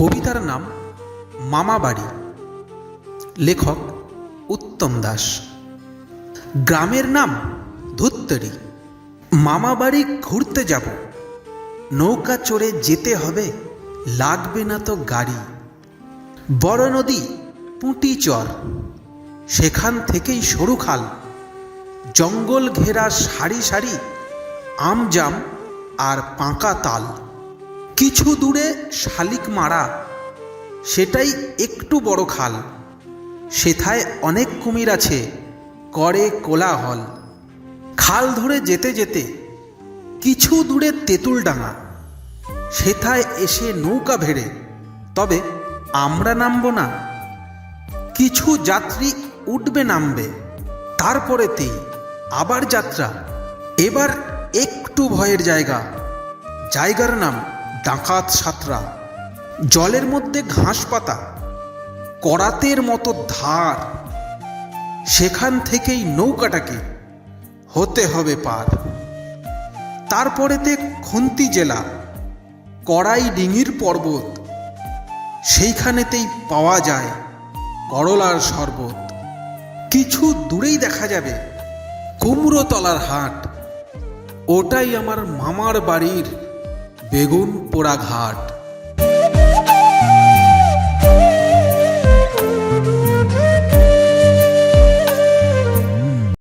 কবিতার নাম মামা বাড়ি লেখক উত্তম দাস। গ্রামের নাম ধুত্তরি। মামা বাড়ি ঘুরতে যাব। নৌকা চড়ে যেতে হবে, লাগবে না তো গাড়ি। বড় নদী, পুঁটি চর। সেখান থেকেই সরু খাল। জঙ্গল ঘেরা সারি সারি আম জাম আর পাঁকা তাল। কিছু দূরে শালিক মারা, সেটাই একটু বড় খাল। সেথায় অনেক কুমির আছে, করে কোলাহল। খাল ধরে যেতে যেতে কিছু দূরে তেঁতুল ডাঙা, সেথায় এসে নৌকা ভেড়ে। তবে আমরা নামব না, কিছু যাত্রী উঠবে নামবে তারপরেতেই আবার যাত্রা, এবার একটু ভয়ের জায়গা, জায়গার নাম ডাকাত সাঁতরা, জলের মধ্যে ঘাস পাতা, করাতের মতো ধার, সেখান থেকেই নৌকাটাকে হতে হবে পার। তারপরেতে খুন্তি জেলা, কড়াই ডিঙির পর্বত, সেইখানেতেই পাওয়া যায় করলার শরবত। কিছু দূরেই দেখা যাবে কুমড়োতলার হাট। ওটাই আমার মামার বাড়ির বেগুন পোড়া ঘাট